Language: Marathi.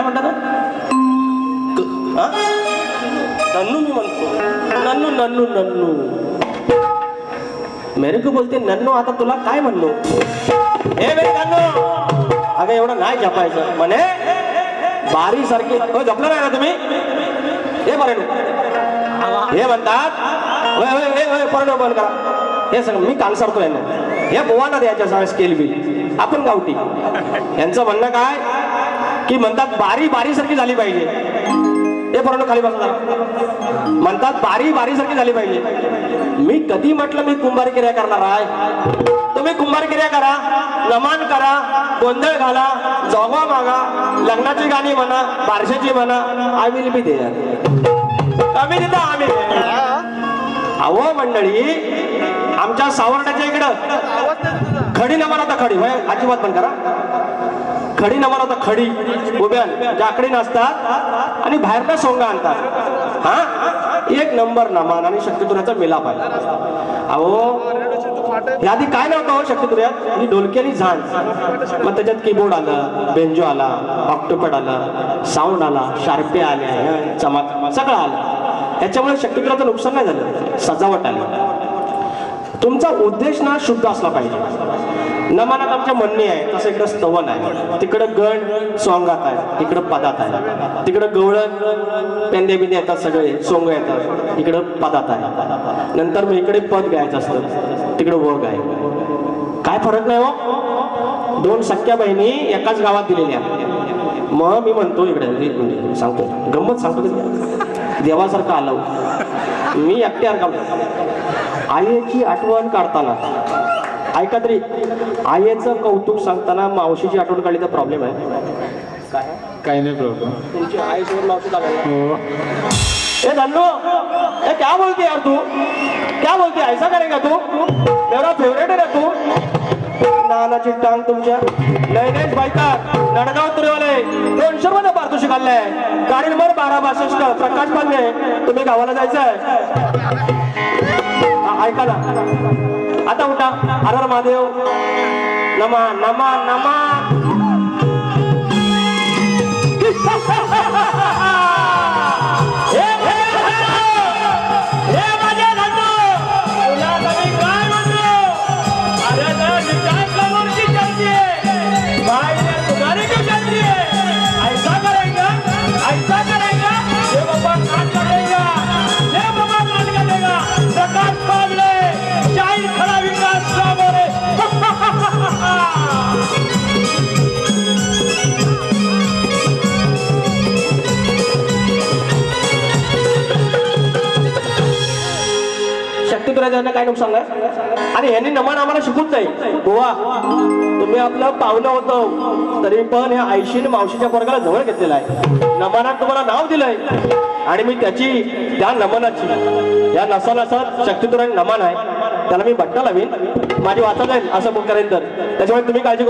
काय म्हणता नन्नू मी म्हणतो. नन्नू नन्नू नन्नू. मेरे बोलते नन्नू आता तुला काय म्हणलो हे मेरे नन्नू! अगं एवढं नाही जपायचं. म्हणे बारी सारखी. जपलं नाही ना तुम्ही? हे बरं हे म्हणतात होय होय होय बंद करा. हे सगळं मी कांगसारतो यांना. हे बोवाना द्यायच्या सगळ्या स्केल बिल आपण गावठी. यांचं म्हणणं काय? की म्हणतात बारी बारी सारखी झाली पाहिजे. हे परण खाली बसा म्हणतात बारी बारी सारखी झाली पाहिजे. मी कधी म्हटलं मी कुंभारी क्रिया करणार आहे? तुम्ही कुंभार क्रिया करा नमान करा गोंधळ घाला जोगवा मागा लग्नाची गाणी म्हणा बारशाची म्हणा आय विल बी देणार कमी देता आम्ही. अहो मंडळी आमच्या सावर्ड्याच्या इकडं. खडी नमान आता खडी अजिबात पण करा. खडी नमान होता खडी. उभ्यान जाकडी नसतात आणि बाहेरनं सोंगा आणतात. हा? एक नंबर नमान आणि शक्तिपुराचा मिलाप आहे. अहो या आधी काय नव्हतं हो शक्तिपुऱ्यात ही ढोलकी आणि झाड. मग त्याच्यात कीबोर्ड आलं बेंजो आला ऑक्टोपॅड आलं साऊंड आला शार्पे आल्या हं, चमक सगळं आलं. याच्यामुळे शक्तिपुराचं नुकसान नाही झालं. सजावट आली. तुमचा उद्देश ना शुद्ध असला पाहिजे. नमानात आमच्या म्हणणे आहे तसं इकडं स्तवन आहे. तिकडं गण सोंगात आहे इकडं पदात आहे तिकडं गवळण पेंदे बिंदे येतात सगळे सोंग येतात. इकडं पदात आहे नंतर मग इकडे पद गायचं असतं तिकडं वग आहे काय फरक नाही हो. दोन सख्या बहिणी एकाच गावात दिलेल्या मग मी म्हणतो इकडे सांगतो गंमत सांगतो देवासारखं आलं. मी एकट्यावर काम आईची आठवण काढताना ऐका तरी आईचं कौतुक सांगताना मावशीची आठवण काढली तर प्रॉब्लेम आहे. काय? काही नाही प्रॉब्लेम तुमची आईसोबत मावशी हो. ए धन्नो ए क्या बोलती यार तू? क्या बोलती ऐसा करेगा तू? मेरा फेवरेट है ना तू. नानाची टांग तुमच्या. नयनेश बायकार नडगाव तुरेवाले. दोनशे मध्ये पारितोषिक आलंय गाडी नंबर बारा बासष्ट प्रकाश पांगे तुम्ही गावाला जायचंय. हा, ऐका ना. ಅದ ಊಟ ಹರರ ಮಹಾದೇವ್ ನಮ್ಮ ನಮ್ಮ ನಮ್ಮ शक्ती काय नुकसान आहे आणि ह्यांनी नमान आम्हाला शिकून जाईल. गोवा तुम्ही आपलं पावलं होतं तरी पण या आईशीने मावशीच्या वर्गाला जवळ घेतलेला आहे. नमनात तुम्हाला नाव दिलंय. आणि मी त्याची त्या नमनाची या नसा नसात शक्तितुराने नमन आहे. त्याला मी बट्टा लावीन. माझी वाचा जाईल असं करेन तर. त्याच्यामुळे तुम्ही काळजी करू